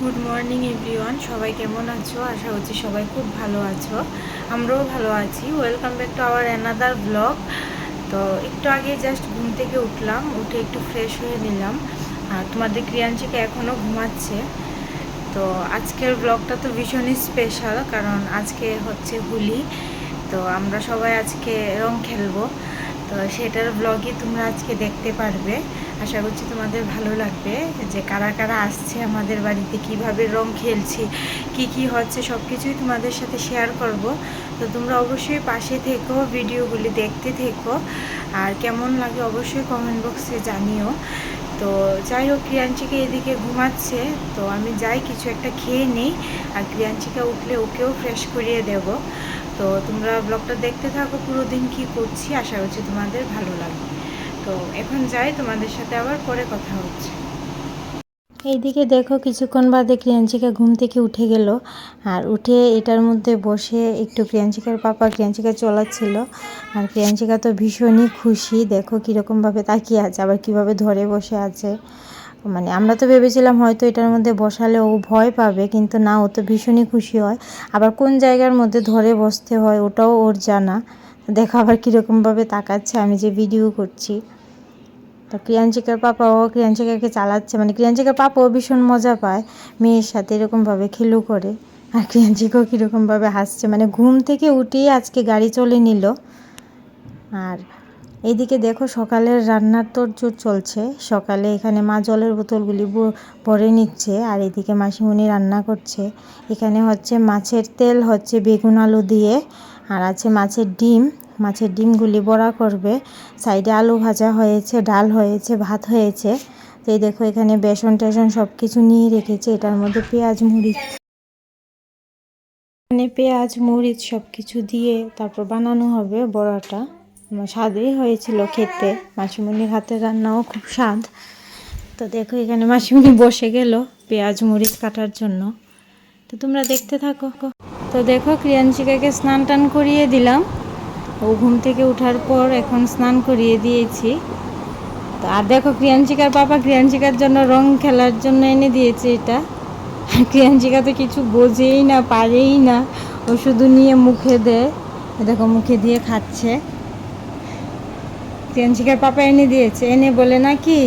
Good morning everyone সবাই কেমন আছো? আশা করছি সবাই খুব ভালো আছো। আমরাও ভালো আছি। Welcome back to our another blog তো একটু আগে জাস্ট ঘুম থেকে উঠলাম, উঠে একটু ফ্রেশ হয়ে নিলাম। আর তোমাদের ক্রিয়াঞ্চিকা এখনও ঘুমাচ্ছে। তো আজকের ব্লগটা তো ভীষণই স্পেশাল কারণ আজকে হচ্ছে হোলি। তো আমরা সবাই আজকে রং খেলব। তো সেটার ব্লগই তোমরা আজকে দেখতে পারবে। আশা করছি তোমাদের ভালো লাগবে যে কারা কারা আসছে আমাদের বাড়িতে, কীভাবে রং খেলছি, কি কি হচ্ছে সব কিছুই তোমাদের সাথে শেয়ার করব। তো তোমরা অবশ্যই পাশে থেকো, ভিডিওগুলি দেখতে থেকো। আর কেমন লাগে অবশ্যই কমেন্ট বক্সে জানিও। তো যাই হোক, ক্রিয়াঞ্চিকা এদিকে ঘুমাচ্ছে, তো আমি যাই কিছু একটা খেয়ে নিই, আর ক্রিয়াঞ্চিকা উঠলে ওকেও ফ্রেশ করিয়ে দেব। তো তোমরা ব্লগটা দেখতে থাকো, পুরো দিন কী করছি, আশা করছি তোমাদের ভালো লাগবে। তো এখন যাই, তোমাদের সাথে আবার পরে কথা হচ্ছে। এইদিকে দেখো, কিছুক্ষণ বাদে ক্রিয়াঞ্চিকা ঘুম থেকে উঠে গেল। আর উঠে এটার মধ্যে বসে একটু ক্রিয়াঞ্চিকার পাপা ক্রিয়াঞ্চিকা চলাচ্ছিল। আর ক্রিয়াঞ্চিকা তো ভীষণই খুশি। দেখো কীরকমভাবে তাকিয়ে আছে, আবার কীভাবে ধরে বসে আছে। মানে আমরা তো ভেবেছিলাম হয়তো এটার মধ্যে বসালে ও ভয় পাবে, কিন্তু না, ও তো ভীষণই খুশি হয়। আবার কোন জায়গার মধ্যে ধরে বসতে হয় ওটাও ওর জানা। দেখো আবার কীরকমভাবে তাকাচ্ছে, আমি যে ভিডিও করছি। তো ক্রিয়াঞ্চিকার পাপা ও ক্রিয়াঞ্চিকাকে চালাচ্ছে। মানে ক্রিয়াঞ্চিকার পাপাও ভীষণ মজা পায়। মেয়ের সাথে এরকমভাবে খেলু করে। আর ক্রিয়াঞ্চিকাও কীরকমভাবে হাসছে। মানে ঘুম থেকে উঠেই আজকে গাড়ি চলে নিল। আর এইদিকে দেখো সকালের রান্নার তোড়জোড় চলছে। সকালে এখানে মা জলের বোতলগুলি ভরে নিচ্ছে। আর এদিকে মাসিমণি রান্না করছে। এখানে হচ্ছে মাছের তেল, হচ্ছে বেগুন আলু দিয়ে। আর আছে মাছের ডিম। মাছের ডিমগুলি বড়া করবে। সাইডে আলু ভাজা হয়েছে, ডাল হয়েছে, ভাত হয়েছে। তো এই দেখো এখানে বেসন টেসন সব কিছু নিয়ে রেখেছে। এটার মধ্যে পেঁয়াজ মরিচ এখানে পেঁয়াজ মরিচ সব কিছু দিয়ে তারপর বানানো হবে বড়াটা। স্বাদই হয়েছিল খেতে। মাসিমণির হাতের রান্নাও খুব স্বাদ। তো দেখো এখানে মাসিমণি বসে গেল পেঁয়াজ মরিচ কাটার জন্য। তো তোমরা দেখতে থাকো। তো দেখো ক্রিয়াঞ্চিকাকে স্নান টান করিয়ে দিলাম। ও ঘুম থেকে ওঠার পর এখন স্নান করিয়ে দিয়েছি। তো আর দেখো ক্রিয়াঞ্চিকার পাপা ক্রিয়াঞ্চিকার জন্য রং খেলার জন্য এনে দিয়েছে এটা। ক্রিয়াঞ্চিকা তো কিছু বোঝেই না, পারেই না। ও শুধু নিয়ে মুখে দেয়। দেখো মুখে দিয়ে খাচ্ছে। ক্রিয়াঞ্চিকার পাপা এনে দিয়েছে। এনে বলে নাকি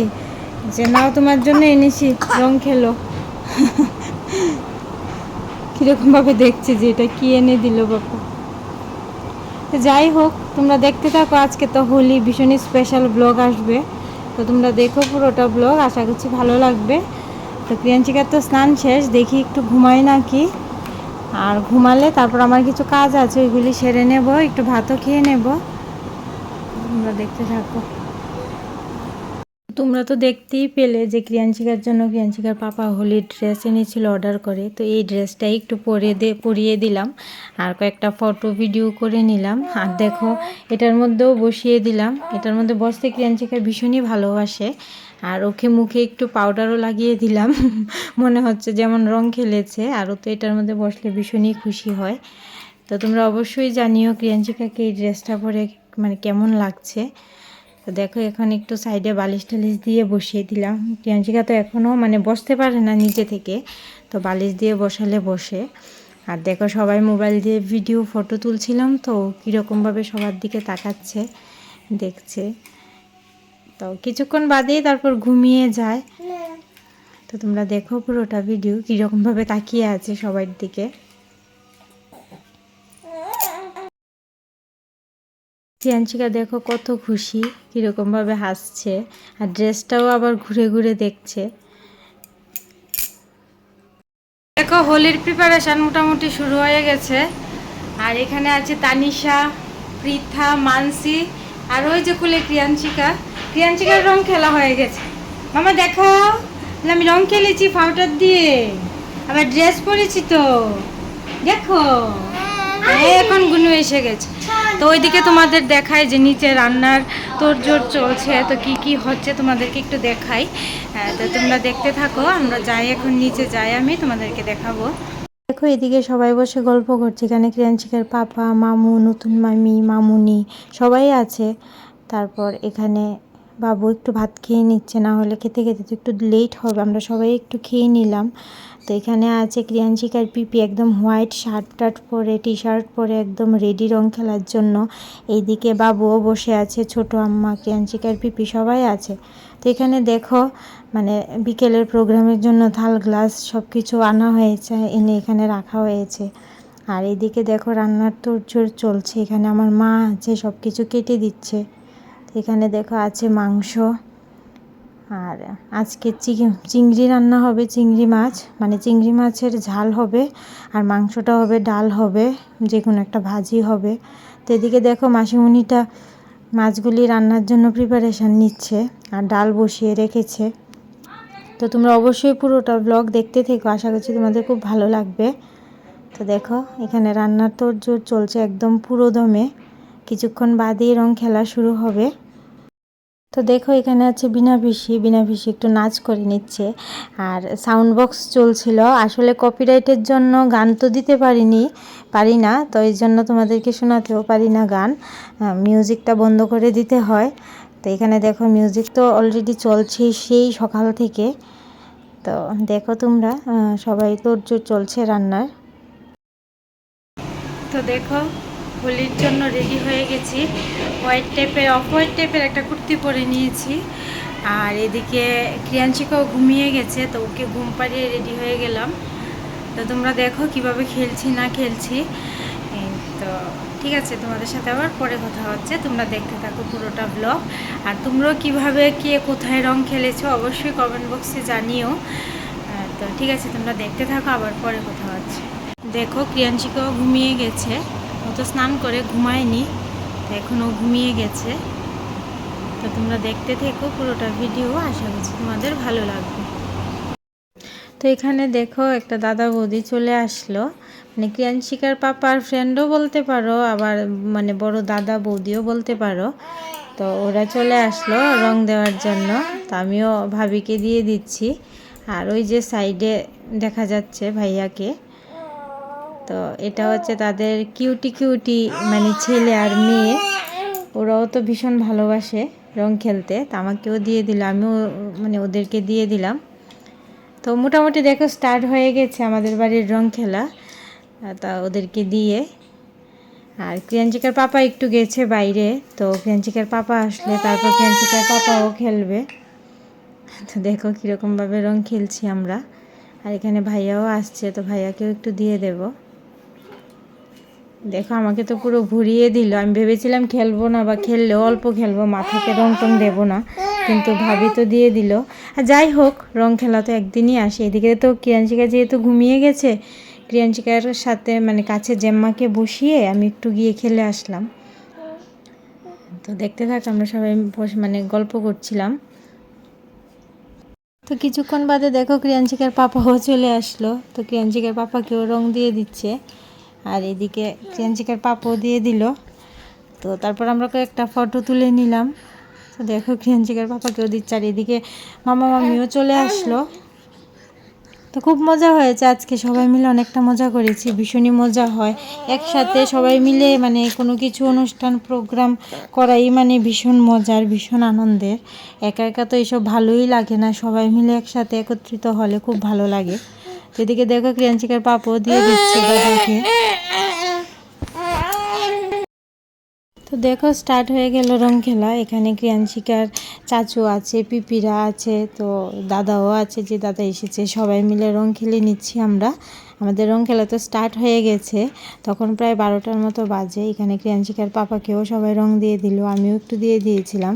যে, নাও তোমার জন্য এনেছি, রং খেলো। কীরকমভাবে দেখছে যে এটা কি এনে দিল বাপু? যাই হোক, তোমরা দেখতে থাকো, আজকে তো হোলি, ভীষণই স্পেশাল ব্লগ আসবে। তো তোমরা দেখো পুরোটা ব্লগ আশা করছি ভালো লাগবে। তো প্রিয়াঞ্চিকার তো স্নান শেষ, দেখি একটু ঘুমাই নাকি। আর ঘুমালে তারপর আমার কিছু কাজ আছে, ওইগুলি সেরে নেব, একটু ভাতও খেয়ে নেব। তোমরা দেখতে থাকো। তোমরা তো দেখতেই পেলে যে ক্রিয়াঞ্চিকার জন্য ক্রিয়াঞ্চিকার পাপা হোলির ড্রেস এনেছিল অর্ডার করে। তো এই ড্রেসটাই একটু পরে দে, পরিয়ে দিলাম। আর কয়েকটা ফটো, ভিডিও করে নিলাম। আর দেখো, এটার মধ্যেও বসিয়ে দিলাম। এটার মধ্যে বসতে ক্রিয়াঞ্চিকা ভীষণই ভালোবাসে। আর ওকে মুখে একটু পাউডারও লাগিয়ে দিলাম। মনে হচ্ছে যেমন রং খেলেছে। আরও তো এটার মধ্যে বসলে ভীষণই খুশি হয়। তো তোমরা অবশ্যই জানিও ক্রিয়াঞ্চিকাকে এই ড্রেসটা পরে মানে কেমন লাগছে। তো দেখো এখন একটু সাইডে বালিশ টালিশ দিয়ে বসিয়ে দিলাম। প্রিয়াঞ্চিকা তো এখনও মানে বসতে পারে না নিচে থেকে তো বালিশ দিয়ে বসালে বসে। আর দেখো সবাই মোবাইল দিয়ে ভিডিও ফটো তুলছিলাম তো কীরকমভাবে সবার দিকে তাকাচ্ছে দেখছে। তো কিছুক্ষণ বাদেই তারপর ঘুমিয়ে যায়। তো তোমরা দেখো পুরোটা ভিডিও কীরকমভাবে তাকিয়ে আছে সবার দিকে। প্রিয়াঞ্চিকা দেখো কত খুশি কীরকমভাবে হাসছে। আর ড্রেসটাও আবার ঘুরে ঘুরে দেখছে। দেখো হোলির প্রিপারেশান মোটামুটি শুরু হয়ে গেছে। আর এখানে আছে তানিশা পৃথা মানসি আর ওই যে কুলে ক্রিয়াঞ্চিকা ক্রিয়াঞ্চিকার রং খেলা হয়ে গেছে। মামা দেখো আমি রং খেলেছি ফাউটার দিয়ে। আবার ড্রেস পরেছি তো। দেখো। এখন গুনু এসে গেছে। তো ওইদিকে তোমাদের দেখায় যে নিচে রান্নার তোরজোর চলছে। তো কি কি হচ্ছে তোমাদেরকে একটু দেখাই। তো তোমরা দেখতে থাকো, আমরা যাই এখন নিচে যাই আমি, তোমাদেরকে দেখাবো। দেখো, এদিকে সবাই বসে গল্প করছে। এখানে ক্রিয়াঞ্চিকার পাপা, মামু, নতুন মামি, মামুনি সবাই আছে। তারপর এখানে বাবু একটু ভাত খেয়ে নিচ্ছে, না হলে খেতে খেতে তো একটু লেট হবে। আমরা সবাই একটু খেয়ে নিলাম। তো এখানে আছে ক্রিয়াঞ্চিকার পিপি একদম হোয়াইট শার্ট টার্ট পরে টি শার্ট পরে একদম রেডি রং খেলার জন্য। এইদিকে বাবুও বসে আছে, ছোট আম্মা ক্রিয়াঞ্চিকার পিপি সবাই আছে। তো এখানে দেখো মানে বিকেলের প্রোগ্রামের জন্য থাল, গ্লাস সব কিছু আনা হয়েছে, এনে এখানে রাখা হয়েছে। আর এদিকে দেখো রান্নার তোড়জোড় চলছে। এখানে আমার মা আছে সব কিছু কেটে দিচ্ছে। এখানে দেখো আছে মাংস আর আজকে চিংড়ি রান্না হবে, চিংড়ি মাছ। মানে চিংড়ি মাছের ঝাল হবে আর মাংসটা হবে, ডাল হবে যে কোনো একটা ভাজি হবে। তো এদিকে দেখো মাসিমণিটা মাছগুলি রান্নার জন্য প্রিপারেশান নিচ্ছে আর ডাল বসিয়ে রেখেছে। তো তোমরা অবশ্যই পুরোটা ব্লগ দেখতে থেকো, আশা করছি তোমাদের খুব ভালো লাগবে। তো দেখো এখানে রান্নার তোর জোর চলছে একদম পুরো দমে কিছুক্ষণ বাদেই রং খেলা শুরু হবে। তো দেখো, এখানে আছে বিনা ভিসি। বিনা ভিসি একটু নাচ করে নিচ্ছে। আর সাউন্ড বক্স চলছিল। আসলে কপিরাইটের জন্য গান তো দিতে পারিনি, পারি না। তো এই জন্য তোমাদেরকে শোনাতেও পারি না গান। মিউজিকটা বন্ধ করে দিতে হয়। তো এখানে দেখো মিউজিক তো অলরেডি চলছে সেই সকাল থেকে। তো দেখো তোমরা সবাই তোর চলছে রান্নার। তো দেখো হোলির জন্য রেডি হয়ে গেছি। হোয়াইট টাইপের অফ হোয়াইট টাইপের একটা কুর্তি পরে নিয়েছি। আর এদিকে ক্রিয়াঞ্চিকাও ঘুমিয়ে গেছে, তো ওকে ঘুম পাড়িয়ে রেডি হয়ে গেলাম। তো তোমরা দেখো কীভাবে খেলছি, না খেলছি। তো, ঠিক আছে, তোমাদের সাথে আবার পরে কথা হচ্ছে। তোমরা দেখতে থাকো পুরোটা ব্লগ আর তোমরাও কীভাবে কে কোথায় রং খেলেছো অবশ্যই কমেন্ট বক্সে জানিও। তো ঠিক আছে, তোমরা দেখতে থাকো, আবার পরে কথা হচ্ছে। দেখো ক্রিয়াঞ্চিকাও ঘুমিয়ে গেছে। ও তো স্নান করে ঘুমায়নি, তো এখনও ঘুমিয়ে গেছে। তো তোমরা দেখতে থেকো পুরোটা ভিডিও, আশা করছি তোমাদের ভালো লাগবে। তো এখানে দেখো একটা দাদা বৌদি চলে আসলো। মানে ক্রিয়াঞ্চিকার পাপার ফ্রেন্ডও বলতে পারো, আবার মানে বড় দাদা বৌদিও বলতে পারো। তো ওরা চলে আসলো রং দেওয়ার জন্য, তো আমিও ভাবিকে দিয়ে দিচ্ছি। আর ওই যে সাইডে দেখা যাচ্ছে ভাইয়াকে। তো এটা হচ্ছে তাদের কিউটি কিউটি মানে ছেলে আর মেয়ে। ওরাও তো ভীষণ ভালোবাসে রং খেলতে। তো আমাকেও দিয়ে দিল, আমিও মানে ওদেরকে দিয়ে দিলাম। তো মোটামুটি দেখো স্টার্ট হয়ে গেছে আমাদের বাড়ির রং খেলা। তা ওদেরকে দিয়ে। আর ক্রিয়াঞ্চিকার পাপা একটু গেছে বাইরে। তো ক্রিয়াঞ্চিকার পাপা আসলে, তারপর ক্রিয়াঞ্চিকার পাপাও খেলবে। তো দেখো কীরকমভাবে রং খেলছি আমরা। আর এখানে ভাইয়াও আসছে, তো ভাইয়াকেও একটু দিয়ে দেবো। দেখো, আমাকে তো পুরো ঘুরিয়ে দিল। আমি ভেবেছিলাম খেলব না বা খেললে অল্প খেলব, মাথাকে রং টং দেবো না, কিন্তু ভাবি তো দিয়ে দিল। আর যাই হোক, রং খেলা তো একদিনই আসে। এদিকে তো ক্রিয়াঞ্চিকা যেহেতু ঘুমিয়ে গেছে ক্রিয়াঞ্চিকার সাথে মানে কাছে জেম্মাকে বসিয়ে আমি একটু গিয়ে খেলে আসলাম। তো দেখতে থাক, আমরা সবাই বসে মানে গল্প করছিলাম। তো কিছুক্ষণ বাদে দেখো ক্রিয়াঞ্চিকার পাপাও চলে আসলো। তো ক্রিয়াঞ্চিকার পাপাকেও রং দিয়ে দিচ্ছে। আর এদিকে ক্রিয়াঞ্চিকার পাপও দিয়ে দিল। তো তারপর আমরা কয়েকটা ফটো তুলে নিলাম। তো দেখো ক্রিয়াঞ্চিকার পাপাকেও দিচ্ছে। আর এদিকে মামা মামিও চলে আসলো। তো খুব মজা হয়েছে আজকে। সবাই মিলে অনেকটা মজা করেছি। ভীষণই মজা হয়। একসাথে সবাই মিলে মানে কোনো কিছু অনুষ্ঠান প্রোগ্রাম করাই মানে ভীষণ মজার, ভীষণ আনন্দের। একা একা তো এইসব ভালোই লাগে না। সবাই মিলে একসাথে একত্রিত হলে খুব ভালো লাগে। এদিকে দেখো ক্রিয়াঞ্চিকার পাপও দিয়ে দিচ্ছে দাদাকে তো দেখো স্টার্ট হয়ে গেল রং খেলা। এখানে ক্রিয়াঞ্চিকার চাচু আছে, পিপিরা আছে, তো দাদাও আছে, যে দাদা এসেছে, সবাই মিলে রং খেলে নিচ্ছি আমরা। আমাদের রং খেলা তো স্টার্ট হয়ে গেছে। তখন প্রায় বারোটার মতো বাজে। এখানে ক্রিয়াঞ্চিকার পাপাকেও সবাই রং দিয়ে দিল, আমিও একটু দিয়ে দিয়েছিলাম।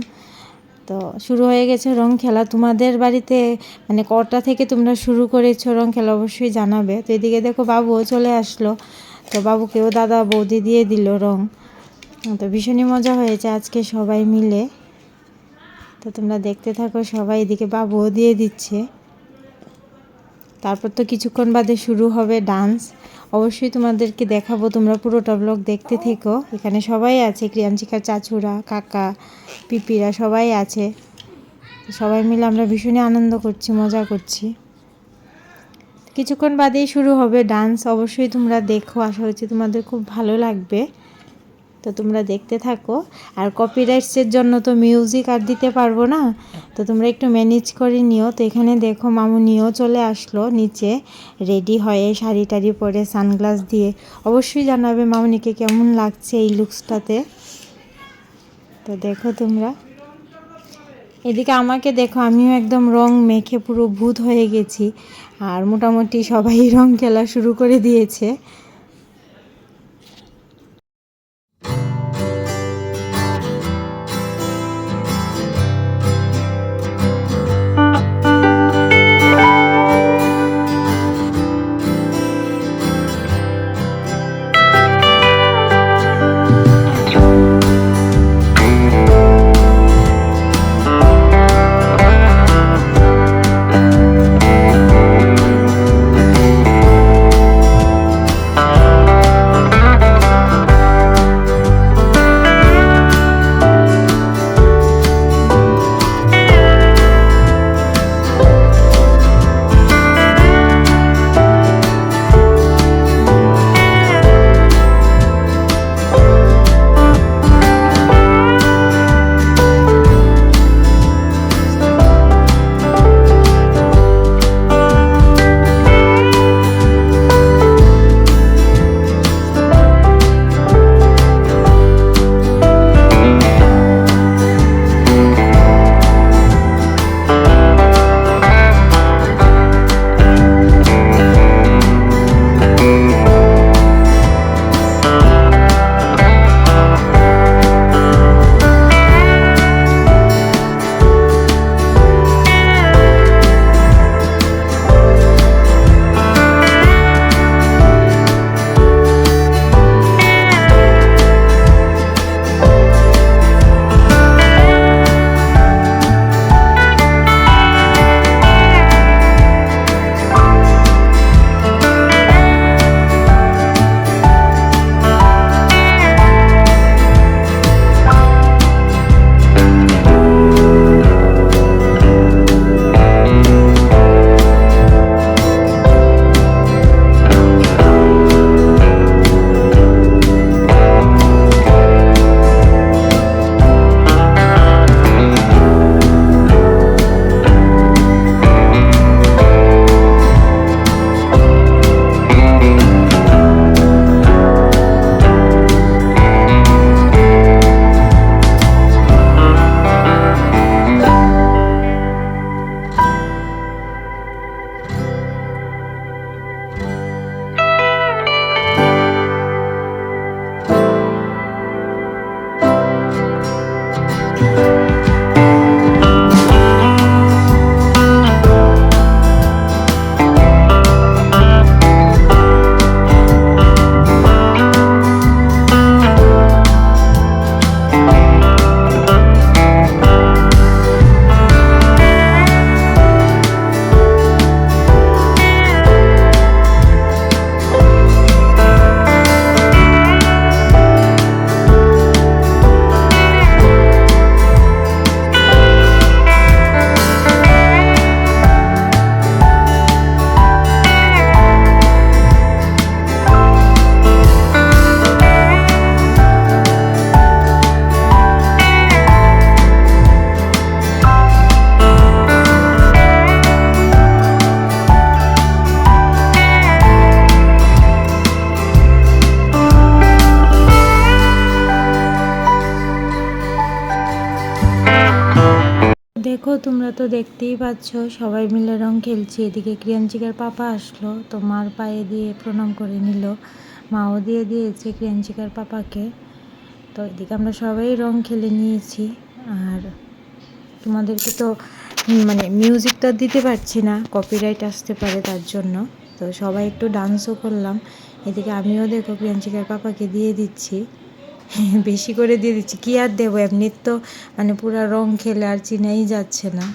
তো শুরু হয়ে গেছে রং খেলা। তোমাদের বাড়িতে মানে কটা থেকে তোমরা শুরু করেছ রং খেলা অবশ্যই জানাবে। তো এদিকে দেখো বাবুও চলে আসলো। তো বাবুকেও দাদা বৌদি দিয়ে দিল রং। তো ভীষণই মজা হয়েছে আজকে সবাই মিলে। তো তোমরা দেখতে থাকো সবাই, এদিকে বাবুও দিয়ে দিচ্ছে। তারপর তো কিছুক্ষণ বাদে শুরু হবে ডান্স। অবশ্যই তোমাদেরকে দেখাবো, তোমরা পুরোটা ব্লগ দেখতে থেকো। এখানে সবাই আছে ক্রিয়াঞ্চিকার চাচুরা, কাকা, পিপিরা, সবাই আছে। সবাই মিলে আমরা ভীষণই আনন্দ করছি, মজা করছি। কিছুক্ষণ বাদেই শুরু হবে ডান্স অবশ্যই তোমরা দেখো, আশা হচ্ছে তোমাদের খুব ভালো লাগবে। তো তোমরা দেখতে থাকো। আর কপিরাইটসের জন্য তো মিউজিক আর দিতে পারব না। তো তোমরা একটু ম্যানেজ করে নিও। তো এখানে দেখো মামুনিও চলে আসলো নিচে। রেডি হয়ে শাড়ি টাড়ি পরে সানগ্লাস দিয়ে। অবশ্যই জানাবে মামুনিকে কেমন লাগছে এই লুকসটাতে তো দেখো তোমরা। এদিকে আমাকে দেখো, আমিও একদম রং মেখে পুরো ভূত হয়ে গেছি। আর মোটামুটি সবাই রং খেলা শুরু করে দিয়েছে। তোমরা তো দেখতেই পাচ্ছ, সবাই মিলে রং খেলছি। এদিকে ক্রিয়াঞ্চিকার পাপা আসলো, তো মার পায়ে দিয়ে প্রণাম করে নিল। মাও দিয়ে দিয়েছে ক্রিয়াঞ্চিকার পাপাকে। তো এদিকে আমরা সবাই রং খেলে নিয়েছি। আর তোমাদেরকে তো মানে মিউজিকটা দিতে পারছি না কপিরাইট আসতে পারে তার জন্য। তো সবাই একটু ডান্সও করলাম। এদিকে আমিও দেখো প্রিয়াঞ্চিকার পাপাকে দিয়ে দিচ্ছি। বেশি করে দিয়ে দিচ্ছি। কী আর দেবো? এমনি তো মানে পুরা রং খেলে আর চিনাই যাচ্ছে না।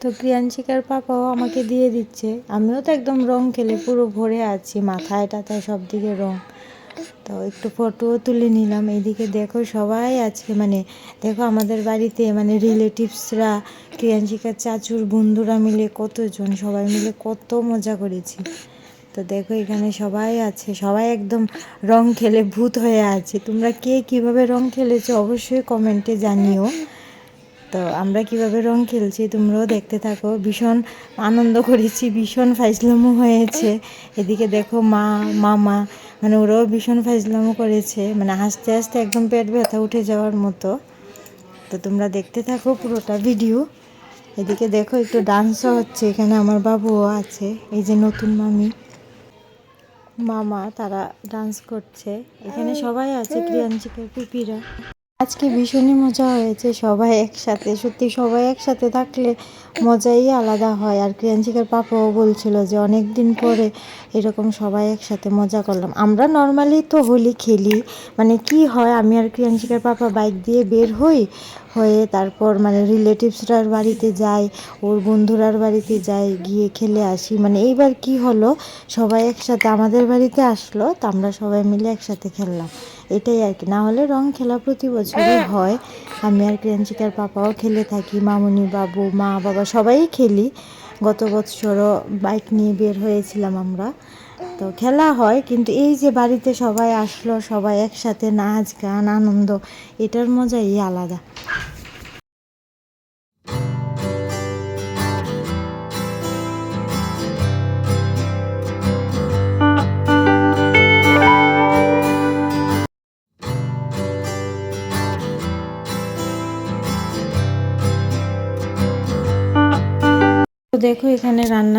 তো প্রিয়াঞ্চিকার পাপাও আমাকে দিয়ে দিচ্ছে। আমিও তো একদম রং খেলে পুরো ভরে আছি, মাথায় টাথায় সব দিকে রং। তো একটু ফটোও তুলে নিলাম। এইদিকে দেখো সবাই আজকে মানে দেখো আমাদের বাড়িতে মানে রিলেটিভসরা ক্রিয়াঞ্চিকার চাচুর বন্ধুরা মিলে কতজন, সবাই মিলে কত মজা করেছি। তো দেখো এখানে সবাই আছে, সবাই একদম রং খেলে ভূত হয়ে আছে। তোমরা কে কীভাবে রং খেলেছো অবশ্যই কমেন্টে জানিও। তো আমরা কীভাবে রং খেলছি তোমরাও দেখতে থাকো। ভীষণ আনন্দ করেছি, ভীষণ ফাইজলামো হয়েছে। এদিকে দেখো মা, মামা মানে ওরাও ভীষণ ফাইজলামো করেছে। মানে হাসতে হাসতে একদম পেট ব্যথা উঠে যাওয়ার মতো। তো তোমরা দেখতে থাকো পুরোটা ভিডিও এদিকে দেখো একটু ডান্সও হচ্ছে, এখানে আমার বাবুও আছে, এই যে নতুন মামি। মামা তারা ডান্স করছে। এখানে সবাই আছে ক্রিয়াঞ্চিকের পিপিরা। আজকে ভীষণই মজা হয়েছে, সবাই একসাথে। সত্যি সবাই একসাথে থাকলে মজাই আলাদা হয়। আর ক্রিয়াঞ্চিকার পাপাও বলছিল যে অনেক দিন পরে এরকম সবাই একসাথে মজা করলাম। আমরা নর্মালি তো হোলি খেলি। মানে কি হয়, আমি আর ক্রিয়াঞ্চিকার পাপা বাইক দিয়ে বের হই, হয়ে তারপর মানে রিলেটিভসরার বাড়িতে যাই, ওর বন্ধুরার বাড়িতে যাই, গিয়ে খেলে আসি। মানে এইবার কি হলো, সবাই একসাথে আমাদের বাড়িতে আসলো, তো আমরা সবাই মিলে একসাথে খেললাম। এটাই আর কি। না হলে রং খেলা প্রতি বছরই হয়। আমি আর ক্রেঞ্চিকার পাপাও খেলে থাকি মামুনি বাবু মা বাবা সবাই খেলি। গত বছরও বাইক নিয়ে বের হয়েছিলাম আমরা। তো খেলা হয় কিন্তু এই যে বাড়িতে সবাই আসলো সবাই একসাথে নাচ গান আনন্দ এটার মজাই আলাদা।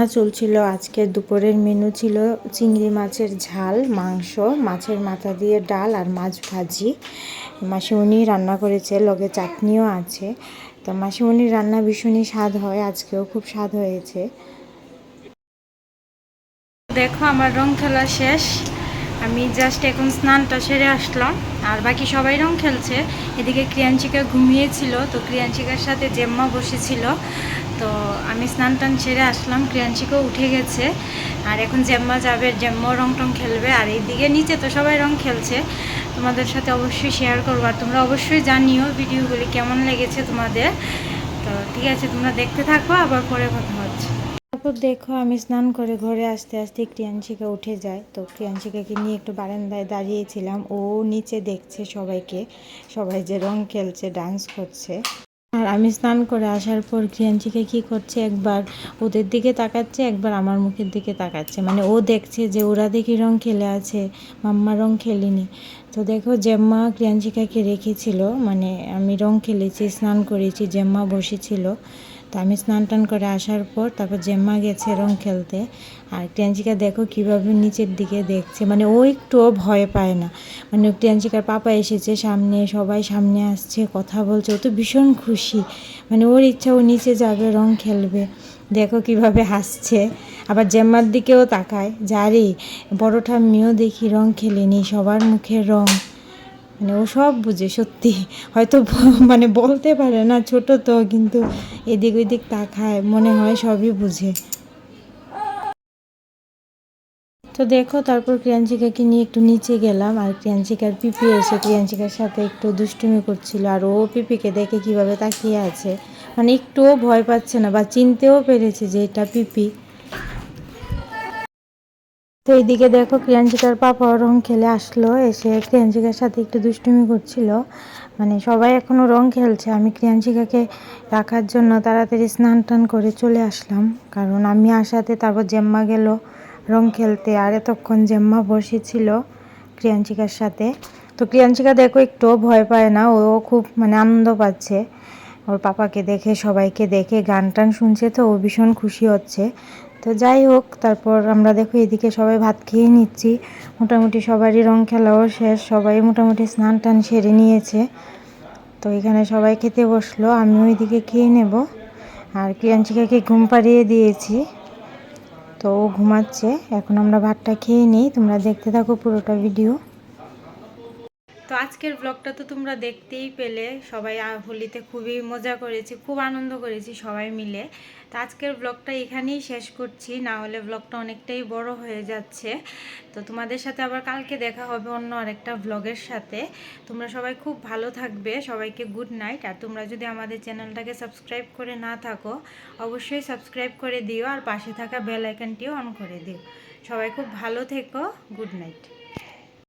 রান্না চলছিল। আজকের দুপুরের মেনু ছিল চিংড়ি মাছের ঝাল, মাংস, মাছের মাথা দিয়ে ডাল আর মাছ ভাজি। মাসিমণি রান্না করেছে, লগে চাটনিও আছে। তো মাসিমণির রান্না ভীষণই স্বাদ হয়, আজকেও খুব স্বাদ হয়েছে। দেখো, আমার রং খেলা শেষ। আমি জাস্ট এখন স্নানটা সেরে আসলাম। আর বাকি সবাই রং খেলছে। এদিকে ক্রিয়াঞ্চিকা ঘুমিয়েছিল, তো ক্রিয়াঞ্চিকার সাথে জেম্মা বসেছিল। তো আমি স্নান টান সেরে আসলাম ক্রিয়াঞ্চিকাও উঠে গেছে। আর এখন জেম্মা যাবে জেম্মাও রং টং খেলবে। আর এইদিকে নিচে তো সবাই রং খেলছে। তোমাদের সাথে অবশ্যই শেয়ার করব। আর তোমরা অবশ্যই জানিও ভিডিওগুলি কেমন লেগেছে তোমাদের। তো ঠিক আছে, তোমরা দেখতে থাকো, আবার পরে কথা হচ্ছে। তারপর দেখো, আমি স্নান করে ঘরে আসতে আসতে ক্রিয়াঞ্চিকা উঠে যায়। তো ক্রিয়াঞ্চিকাকে নিয়ে একটু বারান্দায় দাঁড়িয়েছিলাম। ও নিচে দেখছে সবাইকে। সবাই যে রং খেলছে ডান্স করছে। আর আমি স্নান করে আসার পর ক্রিয়াঞ্চিকা কি করছে, একবার ওদের দিকে তাকাচ্ছে, একবার আমার মুখের দিকে তাকাচ্ছে। মানে ও দেখছে যে ওরা দেখি রং খেলে আছে, মাম্মা রং খেলিনি। তো দেখো জেম্মা ক্রিয়াঞ্চিকাকে রেখেছিল মানে আমি রং খেলেছি, স্নান করেছি, জেম্মা বসেছিল। তো আমি স্নান টান করে আসার পর তারপর জেম্মা গেছে রং খেলতে। আর টিয়াঞ্চিকা দেখো কীভাবে নিচের দিকে দেখছে। মানে ও একটুও ভয় পায় না। মানে টিয়াঞ্চিকার পাপা এসেছে সামনে, সবাই সামনে আসছে, কথা বলছে। ও তো ভীষণ খুশি। মানে ওর ইচ্ছা ও নিচে যাবে, রং খেলবে। দেখো কীভাবে হাসছে। আবার জেম্মার দিকেও তাকায়। যারে বড় ঠাম্মিও দেখি রং খেলেনি, সবার মুখে রং। মানে ও সব বুঝে, সত্যি। হয়তো মানে বলতে পারে না, ছোট তো, কিন্তু এদিক ওইদিক তাকায়, মনে হয় সবই বুঝে। তো দেখো, তারপর ক্রিয়াঞ্চিকাকে নিয়ে একটু নিচে গেলাম, আর ক্রিয়াঞ্চিকার পিপি এসে ক্রিয়াঞ্চিকার সাথে একটু দুষ্টুমি করছিল, আর ও পিপিকে দেখে কীভাবে তাকিয়ে আছে। মানে একটুও ভয় পাচ্ছে না, বা চিনতেও পেরেছে যে এটা পিপি। তো এইদিকে দেখো ক্রিয়াঞ্চিকার পাপা রং খেলে আসলো, এসে ক্রিয়াঞ্চিকার সাথে একটু দুষ্টুমি করছিল। মানে সবাই এখনও রং খেলছে, আমি ক্রিয়াঞ্চিকাকে রাখার জন্য তাড়াতাড়ি স্নান টান করে চলে আসলাম। কারণ আমি আসাতে তারপর জেম্মা গেল রং খেলতে, আর এতক্ষণ জেম্মা বসেছিল ক্রিয়াঞ্চিকার সাথে। তো ক্রিয়াঞ্চিকা দেখো একটুও ভয় পায় না, ও খুব মানে আনন্দ পাচ্ছে। ওর পাপাকে দেখে, সবাইকে দেখে গান টান শুনছে তো, ও ভীষণ খুশি হচ্ছে। তো যাই হোক, তারপর আমরা দেখো এদিকে সবাই ভাত খেয়ে নিচ্ছি। মোটামুটি সবারই রং খেলাও শেষ, সবাই মোটামুটি স্নান টান সেরে নিয়েছে। তো এখানে সবাই খেতে বসল আমি ওইদিকে খেয়ে নেব। আর ক্রিয়াঞ্চিকাকে ঘুম পাড়িয়ে দিয়েছি। তো ও ঘুমাচ্ছে, এখন আমরা ভাতটা খেয়ে নিই, তোমরা দেখতে থাকো পুরোটা ভিডিও। তো আজকের ব্লগটা তো তোমরা দেখতেই পেলে, সবাই হোলিতে খুবই মজা করেছি, খুব আনন্দ করেছি সবাই মিলে। তো আজকের ব্লগটা এখানেই শেষ করছি। না হলে ব্লগটা অনেকটাই বড় হয়ে যাচ্ছে। তো তোমাদের সাথে আবার কালকে দেখা হবে অন্য আরেকটা ব্লগের সাথে। তোমরা সবাই খুব ভালো থাকবে। সবাইকে গুড নাইট আর তোমরা যদি আমাদের চ্যানেলটাকে সাবস্ক্রাইব করে না থাকো, অবশ্যই সাবস্ক্রাইব করে দিও। আর পাশে থাকা বেল আইকনটিও অন করে দিও। সবাই খুব ভালো থেকো। Good night